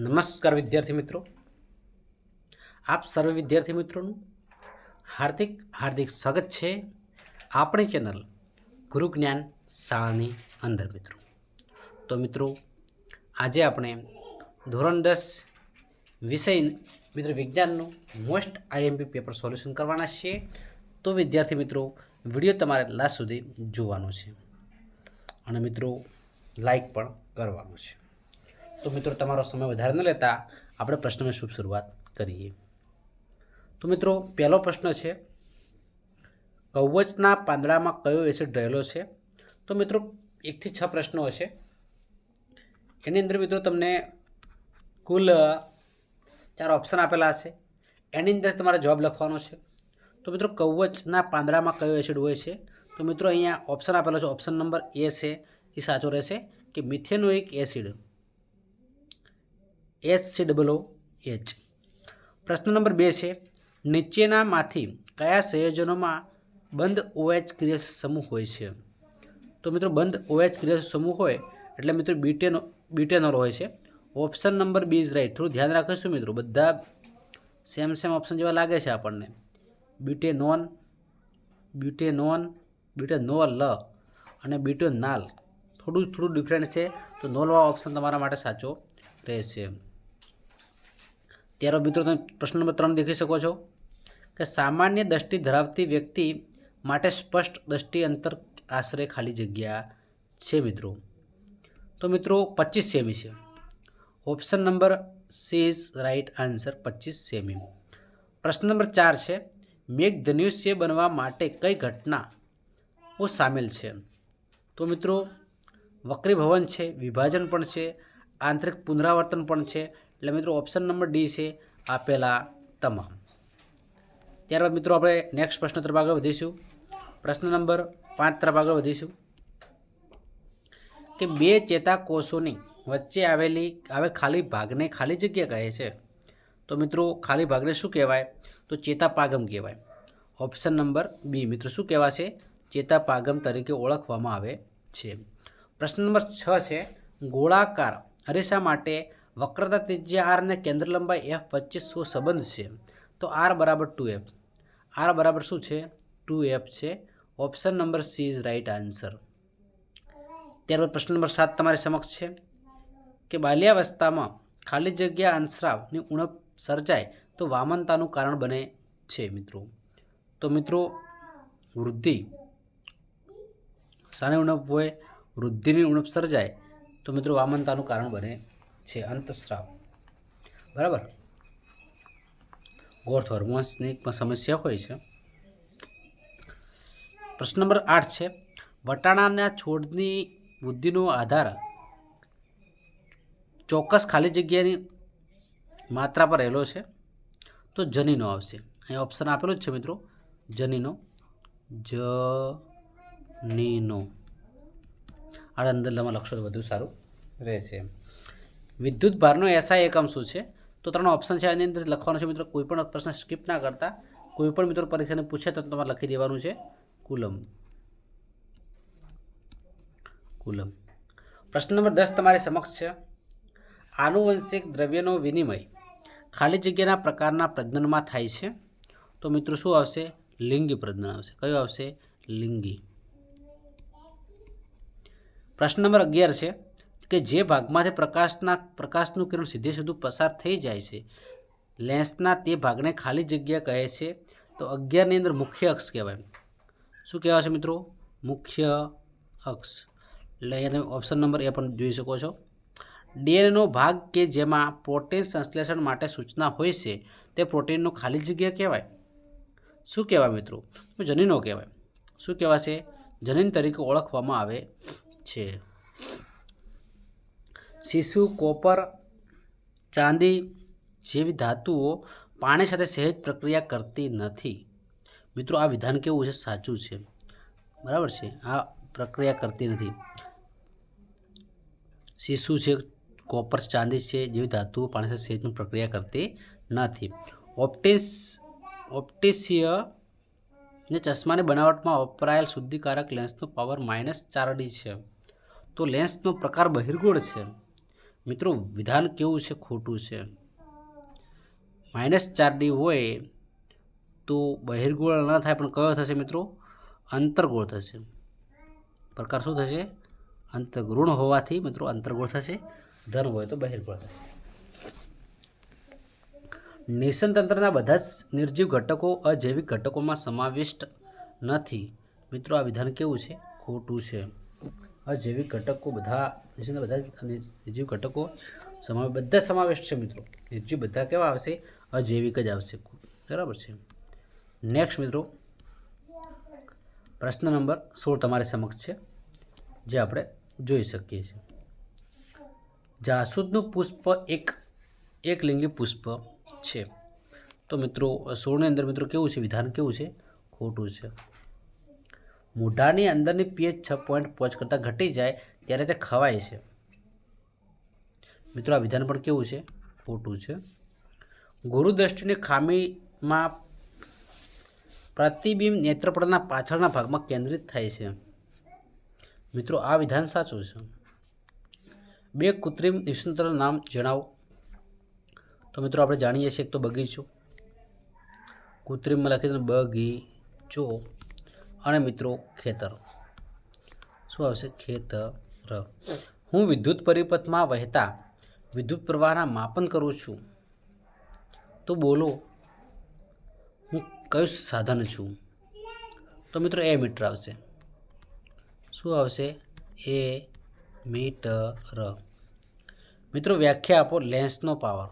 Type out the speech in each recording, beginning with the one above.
નમસ્કાર વિદ્યાર્થી મિત્રો. આપ સર્વ વિદ્યાર્થી મિત્રોનું હાર્દિક હાર્દિક સ્વાગત છે આપણી ચેનલ ગુરુ જ્ઞાન શાળાની અંદર મિત્રો. તો મિત્રો, આજે આપણે ધોરણ દસ વિષય મિત્રો વિજ્ઞાનનું મોસ્ટ આઈએમપી પેપર સોલ્યુશન કરવાના છીએ. તો વિદ્યાર્થી મિત્રો, વીડિયો તમારે લાસ્ટ સુધી જોવાનો છે. અને મિત્રો, લાઈક પણ કરવાનો છે. તો મિત્રો, તમારો સમય વધારે ન લેતા આપણે પ્રશ્નની શુભ શરૂઆત કરીએ. તો મિત્રો, પહેલો પ્રશ્ન છે, કવચના પાંદડામાં કયો એસિડ રહેલો છે? તો મિત્રો, એકથી છ પ્રશ્નો હશે. એની અંદર મિત્રો, તમને કુલ ચાર ઓપ્શન આપેલા હશે. એની અંદર તમારે જવાબ લખવાનો છે. તો મિત્રો, કવચના પાંદડામાં કયો એસિડ હોય છે? તો મિત્રો, અહીંયા ઓપ્શન આપેલો છે. ઓપ્શન નંબર એ છે. એ સાચો રહેશે કે methanoic acid? H C double H પ્રશ્ન નંબર બે છે, નીચેનામાંથી કયા સંયોજનોમાં બંધ ઓએચ ક્રિયા સમૂહ હોય છે? તો મિત્રો, બંધ ઓએચ ક્રિયા સમૂહ હોય એટલે મિત્રો બીટેનો બીટેનોલ હોય છે. Option number B is right થોડું ધ્યાન રાખીશું મિત્રો. બધા સેમ સેમ ઓપ્શન જેવા લાગે છે આપણને. બીટેનોન બ્યુટેનોન બ્યુટેનોલ અને બ્યુટેનાલ થોડું થોડું ડિફરન્ટ છે. તો નોલવા ઓપ્શન તમારા માટે સાચો રહેશે. ત્યારબાદ મિત્રો તમે પ્રશ્ન નંબર ત્રણ દેખી શકો છો કે સામાન્ય દ્રષ્ટિ ધરાવતી વ્યક્તિ માટે સ્પષ્ટ દ્રષ્ટિ અંતર આશરે ખાલી જગ્યા છે મિત્રો. તો મિત્રો પચીસ સેમી છે. Option number C is right answer પચીસ સેમી. પ્રશ્ન નંબર ચાર છે મેઘધનુષ્ય બનવા માટે કઈ ઘટના ઓ સામેલ છે? તો મિત્રો, વક્રીભવન છે, વિભાજન પણ છે, આંતરિક પુનરાવર્તન પણ છે એટલે મિત્રો ઓપ્શન નંબર ડી છે આપેલા તમામ. ત્યારબાદ મિત્રો આપણે નેક્સ્ટ પ્રશ્ન તરફ આગળ વધીશું. પ્રશ્ન નંબર પાંચ તરફ આગળ વધીશું. કે બે ચેતાકોષોની વચ્ચે આવેલી હવે ખાલી ભાગને ખાલી જગ્યા કહે છે. તો મિત્રો ખાલી ભાગને શું કહેવાય? તો ચેતાપાગમ કહેવાય. ઓપ્શન નંબર બી મિત્રો શું કહેવાશે? ચેતાપાગમ તરીકે ઓળખવામાં આવે છે. પ્રશ્ન નંબર છ છે, ગોળાકાર અરીસા માટે વક્રતા ત્રિજ્યા આર અને કેન્દ્ર લંબાઈ એફ વચ્ચે શું સંબંધ છે? તો આર બરાબર ટુ એફ આર બરાબર શું છે? ટુ એફ છે. Option number C is right answer ત્યારબાદ પ્રશ્ન નંબર સાત તમારી સમક્ષ છે કે બાલ્યાવસ્થામાં ખાલી જગ્યા અંશરાવની ઉણપ સર્જાય તો વામનતાનું કારણ બને છે મિત્રો. તો મિત્રો, વૃદ્ધિ. શાની ઉણપ હોય, વૃદ્ધિની ઉણપ સર્જાય તો મિત્રો વામનતાનું કારણ બને છે અંતસ્રાવ બરાબર? ગોર્થ હોર્મોન્સની સમસ્યા હોય છે. પ્રશ્ન નંબર આઠ છે, વટાણાના છોડની વૃદ્ધિનો આધાર ચોક્કસ ખાલી જગ્યાની માત્રા પર રહેલો છે, તો જનીનો આવશે. અહીં ઓપ્શન આપેલો જ છે મિત્રો, જનીનો. જનીનો. આ અંદર લખશો તો વધુ સારું રહેશે. વિદ્યુત ભારનો એસઆઈ એકમ શું છે? તો ત્રણ ઓપ્શન છે. એની અંદર લખવાનો છે મિત્રો, કોઈ પણ પ્રશ્ન સ્કીપ ના કરતા, કોઈ પણ મિત્રો પરીક્ષાને પૂછે તો તમારે લખી દેવાનું છે કુલમ. કુલમ. પ્રશ્ન નંબર દસ તમારી સમક્ષ છે. આનુવંશિક દ્રવ્યનો વિનિમય ખાલી જગ્યાના પ્રકારના પ્રજ્ઞનમાં થાય છે. તો મિત્રો શું આવશે? લિંગી પ્રજ્ઞન આવશે. કયું આવશે? લિંગી. પ્રશ્ન નંબર અગિયાર છે. કે જે ભાગમાંથી પ્રકાશના, પ્રકાશનું કિરણ સીધે સીધું પસાર થઈ જાય છે, લેન્સના તે ભાગને ખાલી જગ્યા કહે છે, તો અગિયારની અંદર મુખ્ય અક્ષ કહેવાય. શું કહેવાય છે મિત્રો? મુખ્ય અક્ષ. એટલે અહીંયા તમે ઓપ્શન નંબર એ પણ જોઈ શકો છો. ડીએનએનો ભાગ કે જેમાં પ્રોટીન સંશ્લેષણ માટે સૂચના હોય છે, તે પ્રોટીનનો ખાલી જગ્યા કહેવાય. શું કહેવાય મિત્રો? જનીનો કહેવાય. શું કહેવાશે? જનીન તરીકે ઓળખવામાં આવે છે. શિશુ, કોપર, ચાંદી જેવી ધાતુઓ પાણી સાથે સહેજ પ્રક્રિયા કરતી નથી. મિત્રો, આ વિધાન કેવું છે? સાચું છે. બરાબર છે? આ પ્રક્રિયા કરતી નથી. શિશુ છે, કોપર, ચાંદી છે જેવી ધાતુઓ પાણી સાથે સહેજની પ્રક્રિયા કરતી નથી. ઓપ્ટિસ ઓપ્ટિશિય ને ચશ્માની બનાવટમાં વપરાયેલ શુદ્ધિકારક લેન્સનો પાવર માઇનસ ચાર ડી છે. તો લેન્સનો પ્રકાર બહિર્ગોળ છે. મિત્રો, વિધાન કેવું છે? ખોટું છે. માઇનસ ચાર ડી હોય તો બહિર્ગોળ ન થાય, પણ કયો થશે મિત્રો? અંતર્ગોળ થશે. પ્રકાર શું થશે? અંતર્ગુણ હોવાથી મિત્રો અંતર્ગોળ થશે, ધન હોય તો બહિર્ગોળ થશે. નિસનતંત્રના બધા જ નિર્જીવ ઘટકો અજૈવિક ઘટકોમાં સમાવિષ્ટ નથી. મિત્રો, આ વિધાન કેવું છે? ખોટું છે. અજૈવિક ઘટકો બધા નીચેના બધા નિર્જીવ ઘટકો સમાવે બધા સમાવેશ છે મિત્રો. નિર્જીવ બધા કેવા આવશે? અજૈવિક જ આવશે. બરાબર છે. નેક્સ્ટ મિત્રો, પ્રશ્ન નંબર સોળ તમારી સમક્ષ છે, જે આપણે જોઈ શકીએ છીએ. જાસૂદનું પુષ્પ એક એક લિંગી પુષ્પ છે. તો મિત્રો, સોળની અંદર મિત્રો કેવું છે? વિધાન કેવું છે? ખોટું છે. મોઢાની અંદરની પીએચ છ પોઈન્ટ પાંચ કરતાં ઘટી જાય ત્યારે તે ખવાય છે. મિત્રો, આ વિધાન પણ કેવું છે? ખોટું છે. ગુરુદ્રષ્ટિની ખામીમાં પ્રતિબિંબ નેત્રપટના પાછળના ભાગમાં કેન્દ્રિત થાય છે. મિત્રો, આ વિધાન સાચું છે. બે કૃત્રિમ નિષ્ણાતોના નામ જણાવો. તો મિત્રો, આપણે જાણીએ છીએ એક તો બગીચો. કૃત્રિમમાં લખી દો બગીચો. અને મિત્રો ખેતર. શું આવશે? ખેતર. હું વિદ્યુત પરિપથમાં વહેતા વિદ્યુત પ્રવાહના માપન કરું છું. તો બોલો, હું કયું સાધન છું? તો મિત્રો એ મીટર આવશે. શું આવશે? એ મીટર. મિત્રો વ્યાખ્યા આપો લેન્સનો પાવર.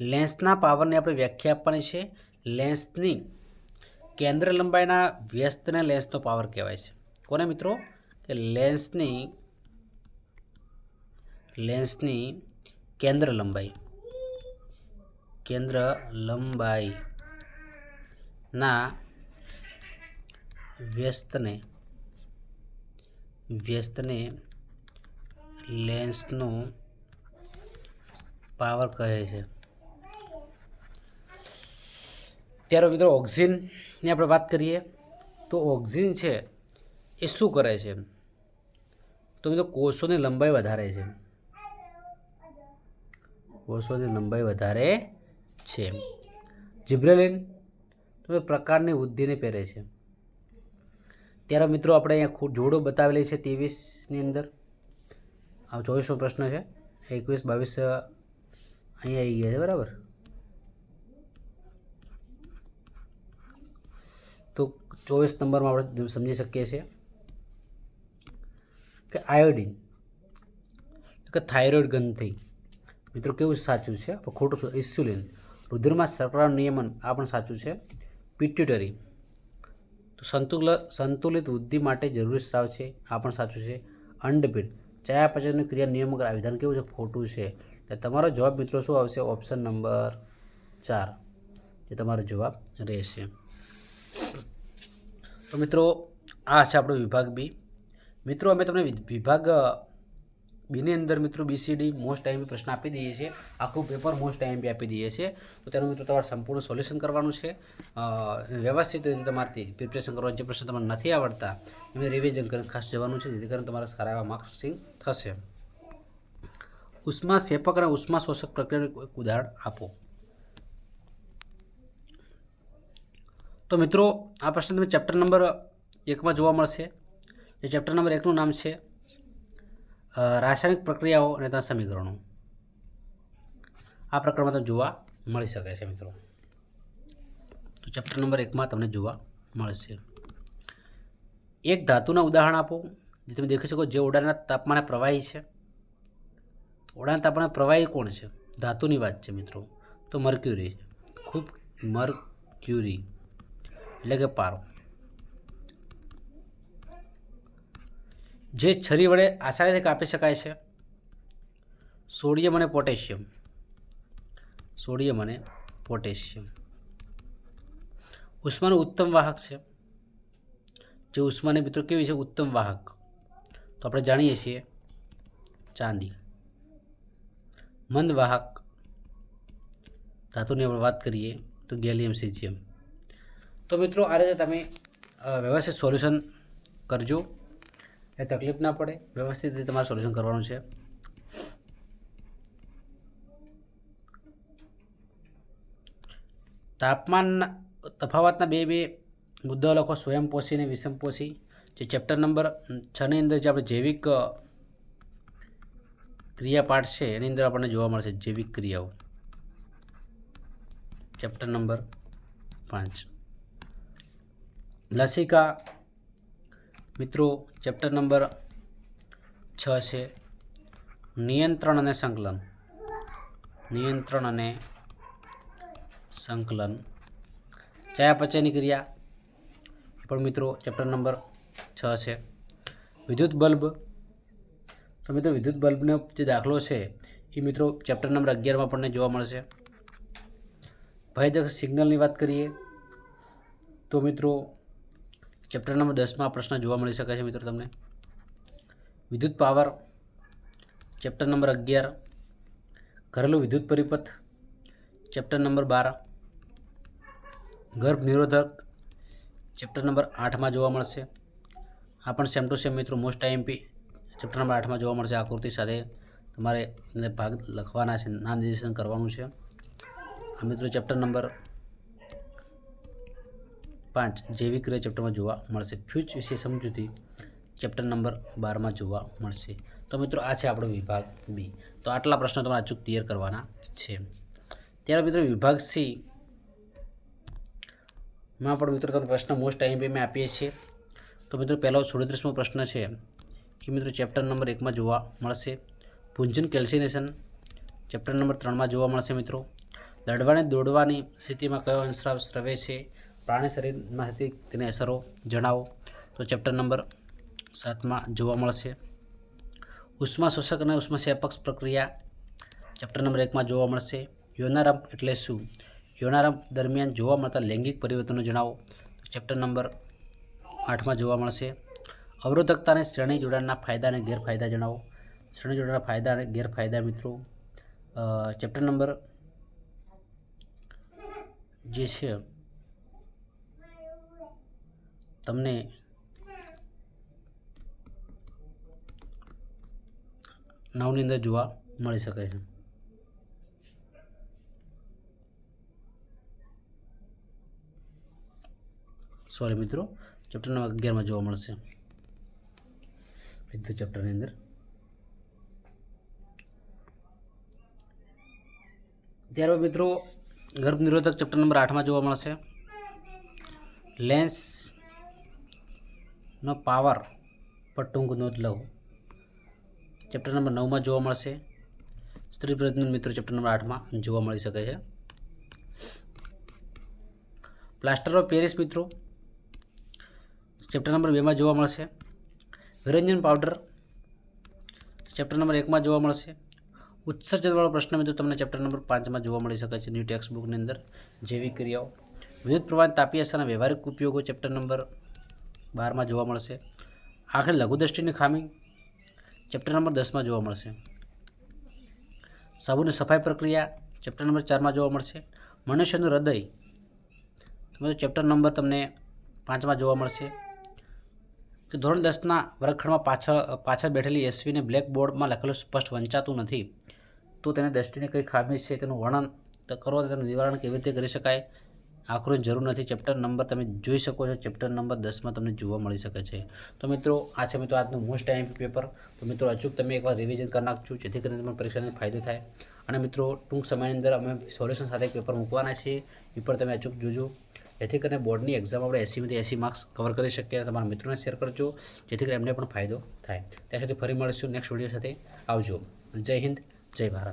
લેન્સના પાવરની આપણે વ્યાખ્યા આપવાની છે. લેન્સની કેન્દ્ર લંબાઈના વ્યસ્તને લેન્સનો પાવર કહેવાય છે. કોને મિત્રો? કે લેન્સની લેન્સની કેન્દ્ર લંબાઈ. કેન્દ્ર લંબાઈના વ્યસ્તને વ્યસ્તને લેન્સનો પાવર કહે છે. ત્યારે મિત્રો ઓક્સિજનની આપણે વાત કરીએ, તો ઓક્સિજન છે, એ શું કરે છે? તો મિત્રો, કોષોની લંબાઈ વધારે છે. કોષોની લંબાઈ વધારે છે. જિબ્રેલિન, તો પ્રકારની વૃદ્ધિને પહેરે છે. ત્યારે મિત્રો, આપણે અહીંયા જોડો બતાવેલી છે ત્રેવીસની અંદર. આ ચોવીસનો પ્રશ્ન છે. એકવીસ, બાવીસ અહીંયા આવી ગયા છે, બરાબર તો ચોવીસ નંબરમાં આપણે સમજી શકીએ છીએ કે આયોડિન કે થાઇરોઇડ ગ્રંથિ. મિત્રો, કેવું સાચું છે? ખોટું છે ઇન્સ્યુલિન. રુધિરમાં શર્કરાનું નિયમન આ પણ સાચું છે. પિટ્યુટરી. તો સંતુલ, સંતુલિત વૃદ્ધિ માટે જરૂરી સ્રાવ છે. આ પણ સાચું છે. અંડપીંડ ચયાપચયની ક્રિયા નિયમન આ વિધાન કેવું છે? ખોટું છે. એટલે તમારો જવાબ, મિત્રો, શું આવશે? ઓપ્શન નંબર ચાર. એ તમારો જવાબ રહેશે. તો મિત્રો, આ છે આપણો વિભાગ બી. મિત્રો, અમે તમને વિભાગ બીની અંદર મિત્રો બીસીડી મોસ્ટ ટાઈમ પ્રશ્ન આપી દઈએ છીએ. આખું પેપર મોસ્ટ ટાઈમ બી આપી દઈએ છીએ. તો તેનું મિત્રો તમારે સંપૂર્ણ સોલ્યુશન કરવાનું છે. વ્યવસ્થિત રીતે તમારે પ્રિપરેશન કરવાનું, જે પ્રશ્ન તમને નથી આવડતા, એમને રિવિઝન કરીને ખાસ જવાનું છે, જેથી કરીને તમારા સારા એવા માર્ક્સિંગ થશે. ઉષ્મા સેપક અને ઉષ્મા શોષક પ્રક્રિયાનું એક ઉદાહરણ આપો. તો મિત્રો, આ પ્રશ્ન તમે ચેપ્ટર નંબર એકમાં જોવા મળશે. એ ચેપ્ટર નંબર એકનું નામ છે રાસાયણિક પ્રક્રિયાઓ અને તેના સમીકરણો. આ પ્રકરણમાં તમને જોવા મળી શકે છે મિત્રો. તો ચેપ્ટર નંબર એકમાં તમને જોવા મળશે. એક ધાતુના ઉદાહરણ આપો, જે તમે દેખી શકો જે ઓરડાના તાપમાને પ્રવાહી છે. ઓરડાના તાપમાને પ્રવાહી કોણ છે? ધાતુની વાત છે મિત્રો. તો મર્ક્યુરી ખૂબ મર્ક્યુરી એટલે કે પારો. જે છરી વડે આસાનીથી કાપી શકાય છે. સોડિયમ અને પોટેશિયમ. સોડિયમ અને પોટેશિયમ. ઉષ્માનું ઉત્તમ વાહક છે. જે ઉષ્માની મિત્રો કેવી છે? ઉત્તમ વાહક. તો આપણે જાણીએ છીએ ચાંદી. મંદ વાહક. ધાતુની આપણે વાત કરીએ તો ગેલિયમ સિઝિયમ તો મિત્રો, આ રીતે તમે વ્યવસ્થિત સોલ્યુશન કરજો. એ તકલીફ ના પડે. વ્યવસ્થિત રીતે તમારે સોલ્યુશન કરવાનું છે. તાપમાનના તફાવતના બે બે મુદ્દાઓ લખો. સ્વયંપોષી અને વિષમપોષી જે ચેપ્ટર નંબર છની અંદર જે આપણે જૈવિક ક્રિયાપાઠ છે, એની અંદર આપણને જોવા મળશે જૈવિક ક્રિયાઓ. ચેપ્ટર નંબર પાંચ. લસિકા, મિત્રો ચેપ્ટર નંબર છ છે, નિયંત્રણ અને સંકલન. નિયંત્રણ અને સંકલન. ચયાપચયની ક્રિયા. પણ મિત્રો ચેપ્ટર નંબર છ છે. વિદ્યુત બલ્બ. તો મિત્રો, વિદ્યુત બલ્બનો જે દાખલો છે, એ મિત્રો ચેપ્ટર નંબર અગિયારમાં આપણને જોવા મળશે. ભયદક્ષ સિગ્નલની વાત કરીએ, તો મિત્રો ચેપ્ટર નંબર દસમાં પ્રશ્ન જોવા મળી શકે છે મિત્રો તમને. વિદ્યુત પાવર ચેપ્ટર નંબર અગિયાર. ઘરેલું વિદ્યુત પરિપથ ચેપ્ટર નંબર બાર. ગર્ભ નિરોધક ચેપ્ટર નંબર આઠમાં જોવા મળશે. આ પણ સેમ ટુ સેમ મિત્રો મોસ્ટ આઈએમપી ચેપ્ટર નંબર આઠમાં જોવા મળશે. આકૃતિ સાથે તમારે ભાગ લખવાના છે, નામ નિર્દેશન કરવાનું છે. આ મિત્રો ચેપ્ટર નંબર પાંચ જૈવિક ક્રિયા ચેપ્ટરમાં જોવા મળશે. ફ્યુચ વિશે સમજૂતી ચેપ્ટર નંબર બારમાં જોવા મળશે. તો મિત્રો, આ છે આપણો વિભાગ બી. તો આટલા પ્રશ્નો તમારે અચૂક ક્લિયર કરવાના છે. ત્યાર મિત્રો, વિભાગ સી માં પણ મિત્રો, તમને પ્રશ્ન મોસ્ટ ટાઈમ બી મેં આપીએ છીએ. તો મિત્રો, પહેલો સુડત્રીસમો પ્રશ્ન છે એ મિત્રો, ચેપ્ટર નંબર એકમાં જોવા મળશે. પુંજન કેલ્સિનેશન ચેપ્ટર નંબર ત્રણમાં જોવા મળશે મિત્રો. દડવાને દોડવાની સ્થિતિમાં કયો અંશરાવ સ્રવે છે? પ્રાણી શરીરમાં થતી તેની અસરો જણાવો. તો ચેપ્ટર નંબર સાતમાં જોવા મળશે. ઉષ્મા શોષક અને ઉષ્મા સેપક્ષ પ્રક્રિયા ચેપ્ટર નંબર એકમાં જોવા મળશે. યોનારંભ એટલે શું? યોનારંભ દરમિયાન જોવા મળતા લૈંગિક પરિવર્તનો જણાવો. ચેપ્ટર નંબર આઠમાં જોવા મળશે. અવરોધકતા અને શ્રેણી જોડાણના ફાયદા અને ગેરફાયદા જણાવો. શ્રેણી જોડાણના ફાયદા અને ગેરફાયદા મિત્રો ચેપ્ટર નંબર જે છે તમને નવની અંદર જોવા મળી શકે છે. સોરી મિત્રો ચેપ્ટર નંબર અગિયારમાં જોવા મળશે. વિદ્યુત ચેપ્ટરની અંદર. ત્યારબાદ મિત્રો ગર્ભ નિરોધક ચેપ્ટર નંબર આઠમાં જોવા મળશે. લેન્સનો પાવર પર ટૂંક નોંધ લઉં. ચેપ્ટર નંબર નવમાં જોવા મળશે. સ્ત્રી પ્રજનન મિત્રો ચેપ્ટર નંબર આઠમાં જોવા મળી શકે છે. પ્લાસ્ટર ઓફ પેરિસ મિત્રો. ચેપ્ટર નંબર બેમાં જોવા મળશે. વિરંજન પાવડર ચેપ્ટર નંબર એકમાં જોવા મળશે. ઉત્સર્જનવાળો પ્રશ્ન મિત્રો તમને ચેપ્ટર નંબર પાંચમાં જોવા મળી શકે છે. ન્યૂ ટેક્સ્ટ બુકની અંદર જૈવિક ક્રિયાઓ. વિદ્યુત પ્રવાહ તાપી અસરના વ્યવહારિક ઉપયોગો ચેપ્ટર નંબર બારમાં જોવા મળશે. આખરે લઘુદ્રષ્ટિની ખામી ચેપ્ટર નંબર દસમાં જોવા મળશે. સાબુની સફાઈ પ્રક્રિયા ચેપ્ટર નંબર ચારમાં જોવા મળશે. મનુષ્યનું હૃદય તમે ચેપ્ટર નંબર તમને પાંચમાં જોવા મળશે. કે ધોરણ દસના વર્ગખંડમાં પાછળ પાછળ બેઠેલી એસવીને બ્લેક બોર્ડમાં લખેલું સ્પષ્ટ વંચાતું નથી. તો તેને દૃષ્ટિની કઈ ખામી છે તેનું વર્ણન કરો, તેનું નિવારણ કેવી રીતે કરી શકાય? આખરું જરૂર નથી. ચેપ્ટર નંબર તમે જોઈ શકો છો. ચેપ્ટર નંબર દસમાં તમને જોવા મળી શકે છે. તો મિત્રો, આ છે મિત્રો આજનું મોસ્ટ ટાઈમ પેપર તો મિત્રો, અચૂક તમે એકવાર રિવિઝન કરી નાખજો. જેથી કરીને તમને પરીક્ષાને ફાયદો થાય. અને મિત્રો, ટૂંક સમયની અંદર અમે સોલ્યુશન સાથે પેપર મૂકવાના છીએ. એ પણ તમે અચૂક જોજો. જેથી કરીને બોર્ડની એક્ઝામ આપણે એસીમાંથી એસી માર્ક્સ કવર કરી શકીએ તમારા મિત્રોને શેર કરજો. જેથી કરીને એમને પણ ફાયદો થાય. ત્યાં સુધી ફરી મળીશું નેક્સ્ટ વીડિયો સાથે. આવજો. જય હિન્દ, જય ભારત.